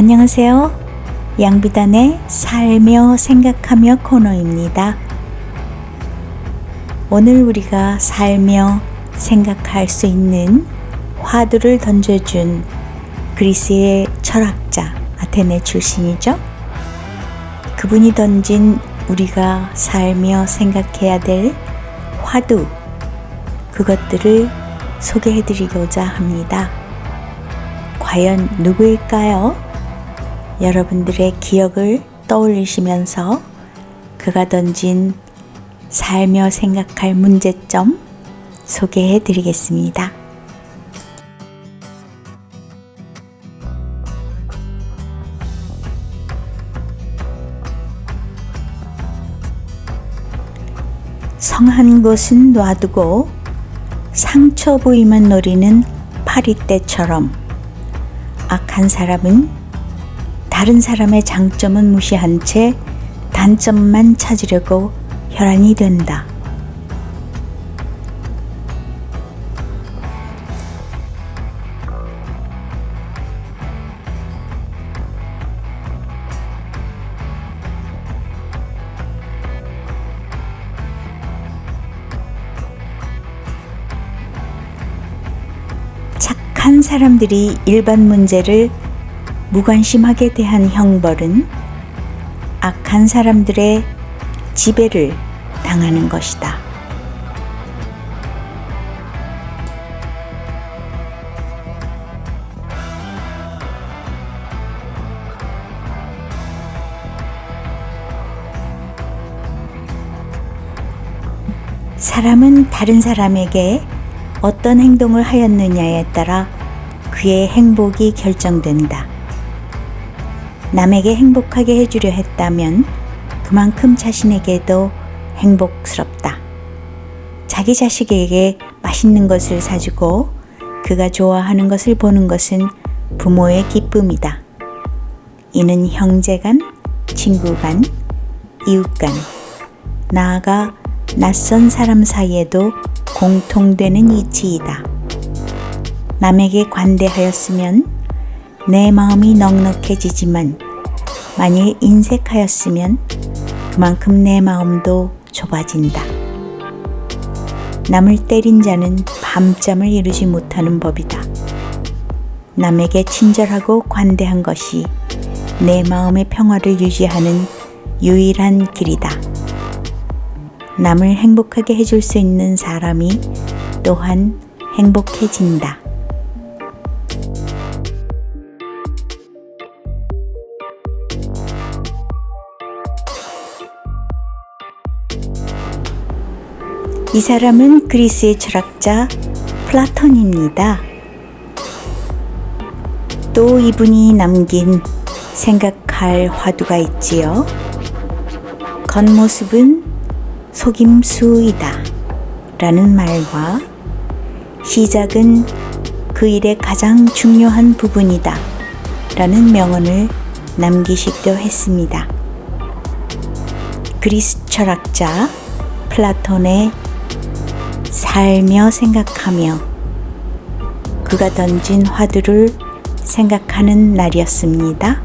안녕하세요. 양비단의 살며 생각하며 코너입니다. 오늘 우리가 살며 생각할 수 있는 화두를 던져준 그리스의 철학자 아테네 출신이죠. 그분이 던진 우리가 살며 생각해야 될 화두 그것들을 소개해 드리고자 합니다. 과연 누구일까요? 여러분들의 기억을 떠올리시면서 그가 던진 살며 생각할 문제점 소개해 드리겠습니다. 성한 곳은 놔두고 상처 부위만 노리는 파리떼처럼 악한 사람은 다른 사람의 장점은 무시한 채 단점만 찾으려고 혈안이 된다. 착한 사람들이 일반 문제를 무관심하게 대한 형벌은 악한 사람들의 지배를 당하는 것이다. 사람은 다른 사람에게 어떤 행동을 하였느냐에 따라 그의 행복이 결정된다. 남에게 행복하게 해주려 했다면 그만큼 자신에게도 행복스럽다. 자기 자식에게 맛있는 것을 사주고 그가 좋아하는 것을 보는 것은 부모의 기쁨이다. 이는 형제 간, 친구 간, 이웃 간, 나아가 낯선 사람 사이에도 공통되는 이치이다. 남에게 관대하였으면 내 마음이 넉넉해지지만 만일 인색하였으면 그만큼 내 마음도 좁아진다. 남을 때린 자는 밤잠을 이루지 못하는 법이다. 남에게 친절하고 관대한 것이 내 마음의 평화를 유지하는 유일한 길이다. 남을 행복하게 해줄 수 있는 사람이 또한 행복해진다. 이 사람은 그리스의 철학자 플라톤입니다. 또 이분이 남긴 생각할 화두가 있지요. 겉모습은 속임수이다. 라는 말과 시작은 그 일의 가장 중요한 부분이다. 라는 명언을 남기시기도 했습니다. 그리스 철학자 플라톤의 살며 생각하며 그가 던진 화두를 생각하는 날이었습니다.